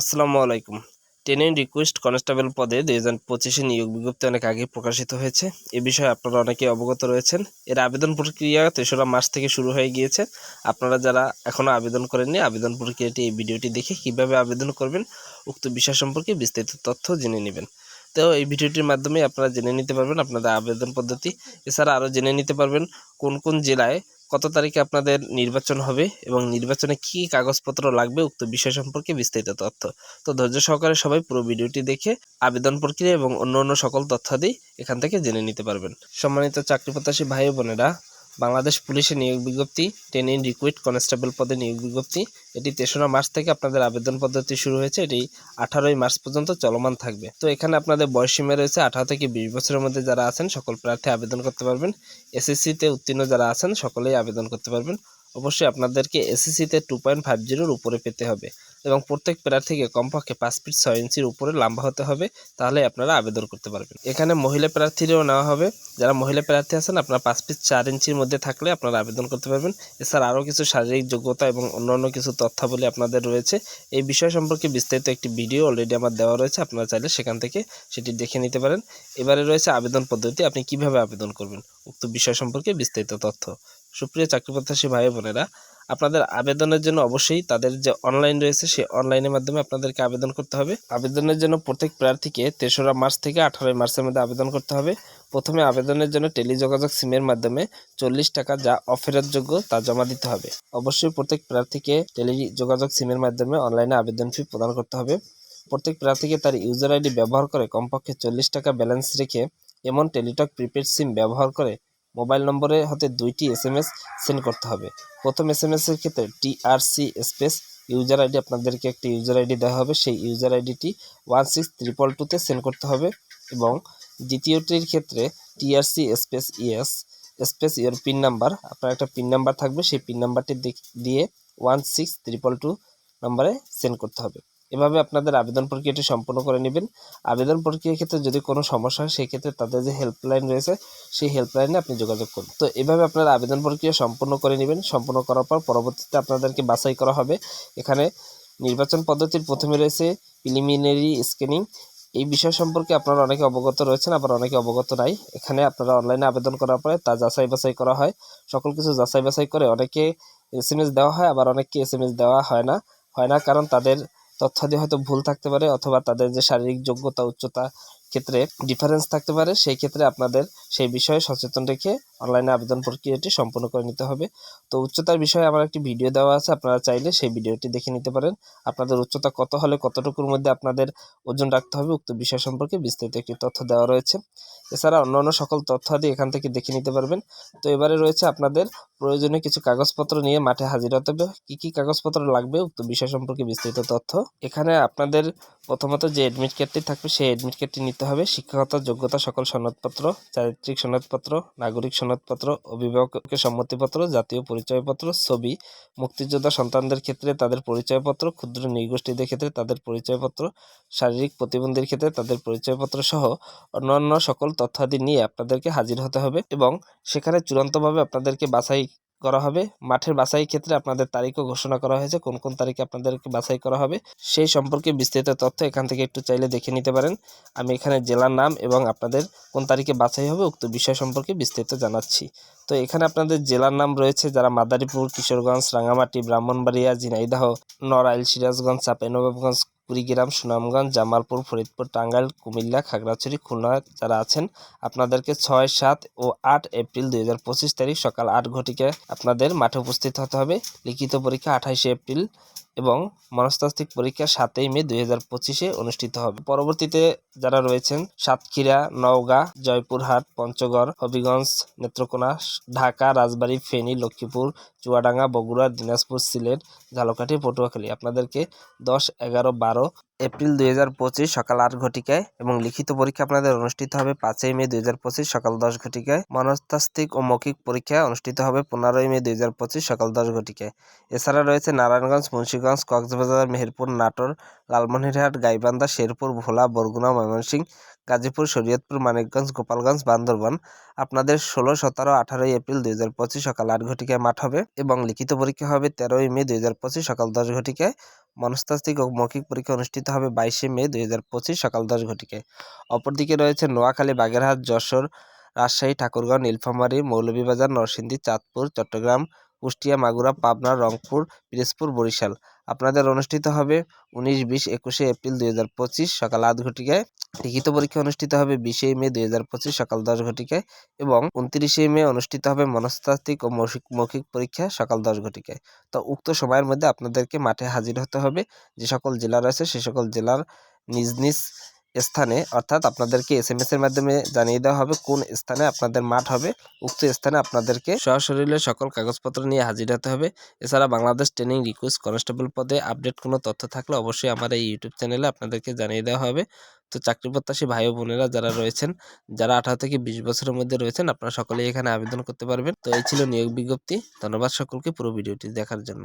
আসসালামু আলাইকুম। Training request constable পদে দুই হাজার পঁচিশে নিয়োগ বিজ্ঞপ্তি অনেক আগে প্রকাশিত হয়েছে। এ বিষয়ে আপনারা অনেকে অবগত রয়েছেন। এর আবেদন প্রক্রিয়া তেসরা মার্চ থেকে শুরু হয়ে গিয়েছে। আপনারা যারা এখনও আবেদন করেননি, আবেদন প্রক্রিয়াটি এই ভিডিওটি দেখে কীভাবে আবেদন করবেন, উক্ত বিষয় সম্পর্কে বিস্তারিত তথ্য জেনে নেবেন। তো এই ভিডিওটির মাধ্যমে আপনারা জেনে নিতে পারবেন আপনাদের আবেদন পদ্ধতি। এছাড়া আরও জেনে নিতে পারবেন কোন কোন জেলায় কত তারিখে আপনাদের নির্বাচন হবে এবং নির্বাচনে কী কাগজপত্র লাগবে, উক্ত বিষয় সম্পর্কে বিস্তারিত তথ্য। তো ধৈর্য সহকারে সবাই পুরো ভিডিওটি দেখে আবেদন প্রক্রিয়া এবং অন্য অন্য সকল তথ্যাদি এখান থেকে জেনে নিতে পারবেন। সম্মানিত চাকরি প্রত্যাশী ভাই বোনেরা বাংলাদেশ পুলিশের নিয়োগ বিজ্ঞপ্তি, ট্রেনিং রিক্রুইট কনস্টেবল পদে নিয়োগ বিজ্ঞপ্তি। এটি তেসরা মার্চ থেকে আপনাদের আবেদন পদ্ধতি শুরু হয়েছে। এটি আঠারোই মার্চ পর্যন্ত চলমান থাকবে। তো এখানে আপনাদের বয়স সীমা রয়েছে আঠারো থেকে বিশ বছরের মধ্যে যারা আছেন, সকল প্রার্থী আবেদন করতে পারবেন। এসএসসিতে উত্তীর্ণ যারা আছেন, সকলেই আবেদন করতে পারবেন। অবশ্যই আপনাদেরকে এসএসসিতে টু পয়েন্ট ফাইভ জিরোর উপরে পেতে হবে। এবং প্রত্যেক প্রার্থীকে কমপক্ষে পাঁচ ফিট ছয় ইঞ্চির উপরে লম্বা হতে হবে তাহলে আপনারা আবেদন করতে পারবেন। এখানে মহিলা প্রার্থীরাও নেওয়া হবে। যারা মহিলা প্রার্থী আছেন, আপনারা পাঁচ ফিট চার ইঞ্চির মধ্যে থাকলে আপনারা আবেদন করতে পারবেন। এছাড়া আরও কিছু শারীরিক যোগ্যতা এবং অন্যান্য কিছু তথ্যাবলী আপনাদের রয়েছে। এই বিষয় সম্পর্কে বিস্তারিত একটি ভিডিও অলরেডি আমার দেওয়া রয়েছে। আপনারা চাইলে সেখান থেকে সেটি দেখে নিতে পারেন। এবারে রয়েছে আবেদন পদ্ধতি, আপনি কীভাবে আবেদন করবেন? উক্ত বিষয় সম্পর্কে বিস্তারিত তথ্য সুপ্রিয় চাকরি প্রত্যাশী ভাই বোনেরা, আপনাদের আবেদনের জন্য অবশ্যই তাদের যে অনলাইন রয়েছে, সেই অনলাইনের মাধ্যমে আপনাদেরকে আবেদন করতে হবে। আবেদনের জন্য প্রত্যেক প্রার্থীকে তেসরা মার্চ থেকে আঠারোই মার্চের মধ্যে আবেদন করতে হবে। প্রথমে আবেদনের জন্য টেলিযোগাযোগ সিমের মাধ্যমে চল্লিশ টাকা যা অফেরতযোগ্য তা জমা দিতে হবে। অবশ্যই প্রত্যেক প্রার্থীকে টেলিযোগাযোগ সিমের মাধ্যমে অনলাইনে আবেদন ফি প্রদান করতে হবে। প্রত্যেক প্রার্থীকে তার ইউজার আইডি ব্যবহার করে কমপক্ষে চল্লিশ টাকা ব্যালেন্স রেখে এমন টেলিটক প্রিপেড সিম ব্যবহার করে মোবাইল নম্বরে হতে দুইটি এস এম এস সেন্ড করতে হবে। প্রথম এস এম এসের ক্ষেত্রে টিআরসি স্পেস ইউজার আইডি আপনাদেরকে একটি ইউজার আইডি দেওয়া হবে। সেই ইউজার আইডিটি ওয়ান সিক্স ত্রিপল টুতে সেন্ড করতে হবে এবং দ্বিতীয়টির ক্ষেত্রে TRC space ES space your pin number, আপনার একটা পিন নাম্বার থাকবে, সেই পিন নাম্বারটি দিয়ে ওয়ান সিক্স ত্রিপল টু নম্বরে সেন্ড করতে হবে। এভাবে আপনাদের আবেদন প্রক্রিয়াটি সম্পূর্ণ করে নেবেন। আবেদন প্রক্রিয়ার ক্ষেত্রে যদি কোনো সমস্যা হয়, সেক্ষেত্রে তাদের যে হেল্পলাইন রয়েছে, সেই হেল্পলাইনে আপনি যোগাযোগ করুন। তো এভাবে আপনারা আবেদন প্রক্রিয়া সম্পূর্ণ করে নেবেন। সম্পূর্ণ করার পর পরবর্তীতে আপনাদেরকে বাছাই করা হবে। এখানে নির্বাচন পদ্ধতির প্রথমে রয়েছে প্রিলিমিনারি স্ক্যানিং এই বিষয় সম্পর্কে আপনারা অনেকে অবগত রয়েছেন, আবার অনেকে অবগত নাই। এখানে আপনারা অনলাইনে আবেদন করার পরে তা যাচাই বাছাই করা হয়। সকল কিছু যাচাই বাছাই করে অনেকে এস দেওয়া হয়, আবার অনেককে এস দেওয়া হয় না। হয় না কারণ তাদের তথ্যাদি হয়তো ভুল থাকতে পারে অথবা তাদের যে শারীরিক যোগ্যতা, উচ্চতা ক্ষেত্রে ডিফারেন্স থাকতে পারে, সেই ক্ষেত্রে আপনাদের সেই বিষয়ে সচেতন রেখে অনলাইনে আবেদন প্রক্রিয়াটি সম্পূর্ণ করে নিতে হবে। তো উচ্চতার বিষয়ে আমার একটি ভিডিও দেওয়া আছে, আপনারা চাইলে সেই ভিডিওটি দেখে নিতে পারেন। আপনাদের উচ্চতা কত হলে কতটুকুর মধ্যে আপনাদের ওজন রাখতে হবে, উক্ত বিষয় সম্পর্কে বিস্তারিত একটি তথ্য দেওয়া রয়েছে। এছাড়া অন্যান্য সকল তথ্য আদি এখান থেকে দেখে নিতে পারবেন। তো এবারে রয়েছে আপনাদের প্রয়োজনীয় কিছু কাগজপত্র নিয়ে মাঠে হাজির হতে হবে। কী কী কাগজপত্র লাগবে, উক্ত বিষয় সম্পর্কে বিস্তারিত তথ্য? এখানে আপনাদের প্রথমত যে অ্যাডমিট কার্ডটি থাকবে, সেই অ্যাডমিট কার্ডটি নিতে হবে। শিক্ষাগত যোগ্যতা সকল সনদপত্র, চারিত্রিক সনদপত্র, নাগরিক সনদপত্র অভিভাবকের সম্মতিপত্র, জাতীয় পরিচয়পত্র, ছবি, মুক্তিযোদ্ধা সন্তানদের ক্ষেত্রে তাদের পরিচয়পত্র, ক্ষুদ্র নৃগোষ্ঠীদের ক্ষেত্রে তাদের পরিচয়পত্র, শারীরিক প্রতিবন্ধীর ক্ষেত্রে তাদের পরিচয়পত্র সহ অন্যান্য সকল তথ্যাদি নিয়ে আপনাদেরকে হাজির হতে হবে এবং সেখানে চূড়ান্তভাবে আপনাদেরকে বাছাই করা হবে। মাঠের বাছাই ক্ষেত্রে আপনাদের তারিখও ঘোষণা করা হয়েছে, কোন কোন তারিখে আপনাদেরকে বাছাই করা হবে সেই সম্পর্কে বিস্তারিত তথ্য এখান থেকে একটু চাইলে দেখে নিতে পারেন। আমি এখানে জেলার নাম এবং আপনাদের কোন তারিখে বাছাই হবে উক্ত বিষয় সম্পর্কে বিস্তারিত জানাচ্ছি। তো এখানে আপনাদের জেলার নাম রয়েছে যারা মাদারীপুর, কিশোরগঞ্জ রাঙামাটি ব্রাহ্মণবাড়িয়া, ঝিনাইদহ, নড়াইল, সিরাজগঞ্জ, চাঁপাইনবাবগঞ্জ কুড়িগ্রাম, সুনামগঞ্জ, জামালপুর, ফরিদপুর, টাঙ্গাইল, কুমিল্লা, খাগড়াছড়ি, খুলনা যারা আছেন, আপনাদেরকে ছয়, সাত ও আট এপ্রিল দুই হাজার পঁচিশ তারিখ সকাল আট ঘটিকে আপনাদের মাঠে উপস্থিত হতে হবে। লিখিত পরীক্ষা আঠাইশে এপ্রিল এবং মনস্তাত্ত্বিক পরীক্ষা সাতই মে দুই হাজার পঁচিশে অনুষ্ঠিত হবে। পরবর্তীতে যারা রয়েছেন, সাতক্ষীরা, নওগাঁ, জয়পুরহাট, পঞ্চগড়, হবিগঞ্জ, নেত্রকোনা, ঢাকা, রাজবাড়ী, ফেনী, লক্ষ্মীপুর, চুয়াডাঙ্গা, বগুড়া, দিনাজপুর, সিলেট, ঝালকাঠি, পটুয়াখালী। আপনাদেরকে দশ, এগারো, বারো এপ্রিল দুই হাজার পঁচিশ সকাল আট ঘটিকায় এবং লিখিত পরীক্ষা আপনাদের অনুষ্ঠিত হবে পাঁচই মে দুই হাজার পঁচিশ সকাল দশ ঘটিকায়। মনস্তাত্ত্বিক ও মৌখিক পরীক্ষা অনুষ্ঠিত হবে পনেরোই মে দুই হাজার পঁচিশ সকাল দশ ঘটিকায়। এছাড়া রয়েছে নারায়ণগঞ্জ, মুন্সীগঞ্জ, কক্সবাজার, মেহেরপুর, নাটোর, লালমনিরহাট, গাইবান্ধা, শেরপুর, ভোলা, বরগুনা, ময়মনসিংহ গাজীপুর, শরীয়তপুর, মানিকগঞ্জ, গোপালগঞ্জ, বান্দরবান। আপনাদের ষোলো, সতেরো, আঠারোই এপ্রিল দুই হাজার পঁচিশ সকাল আট ঘটিকায় মাঠ হবে এবং লিখিত পরীক্ষা হবে তেরোই মে দুই হাজার পঁচিশ সকাল দশ ঘটিকায়। মনস্তাত্ত্বিক ও মৌখিক পরীক্ষা অনুষ্ঠিত হবে বাইশে মে দুই হাজার পঁচিশ সকাল দশ ঘটিকায়। অপরদিকে রয়েছে নোয়াখালী, বাগেরহাট, যশোর, রাজশাহী, ঠাকুরগাঁও, নীলফামারী, মৌলভীবাজার, নরসিংদী, চাঁদপুর, চট্টগ্রাম, কুষ্টিয়া, মাগুরা, পাবনা, রংপুর, পিরোজপুর, বরিশাল। আপনাদের অনুষ্ঠিত হবে উনিশ, বিশ, একুশে এপ্রিল দুই হাজার পঁচিশ সকাল আধ ঘটিকায়। লিখিত পরীক্ষা অনুষ্ঠিত হবে বিশে মে দুই হাজার পঁচিশ সকাল দশ ঘটিকায় এবং উনত্রিশে মে অনুষ্ঠিত হবে মনস্তাত্ত্বিক ও মৌখিক মৌখিক পরীক্ষা সকাল দশ ঘটিকায়। তো উক্ত সময়ের মধ্যে আপনাদেরকে মাঠে হাজির হতে হবে। যে সকল জেলা রয়েছে সে সকল জেলার নিজ নিজ স্থানে, অর্থাৎ আপনাদেরকে এস এম এস এর মাধ্যমে জানিয়ে দেওয়া হবে কোন স্থানে আপনাদের মাঠ হবে। উক্ত স্থানে আপনাদেরকে সশরীরে সকল কাগজপত্র নিয়ে হাজির হতে হবে। এছাড়া বাংলাদেশ ট্রেনিং রিকোয়েস্ট কনস্টেবল পদে আপডেট কোনো তথ্য থাকলে অবশ্যই আমার এই ইউটিউব চ্যানেলে আপনাদেরকে জানিয়ে দেওয়া হবে। তো চাকরি প্রত্যাশী ভাই বোনেরা যারা রয়েছেন, যারা আঠারো থেকে বিশ বছরের মধ্যে রয়েছেন, আপনারা সকলেই এখানে আবেদন করতে পারবেন। তো এই ছিল নিয়োগ বিজ্ঞপ্তি। ধন্যবাদ সকলকে পুরো ভিডিওটি দেখার জন্য।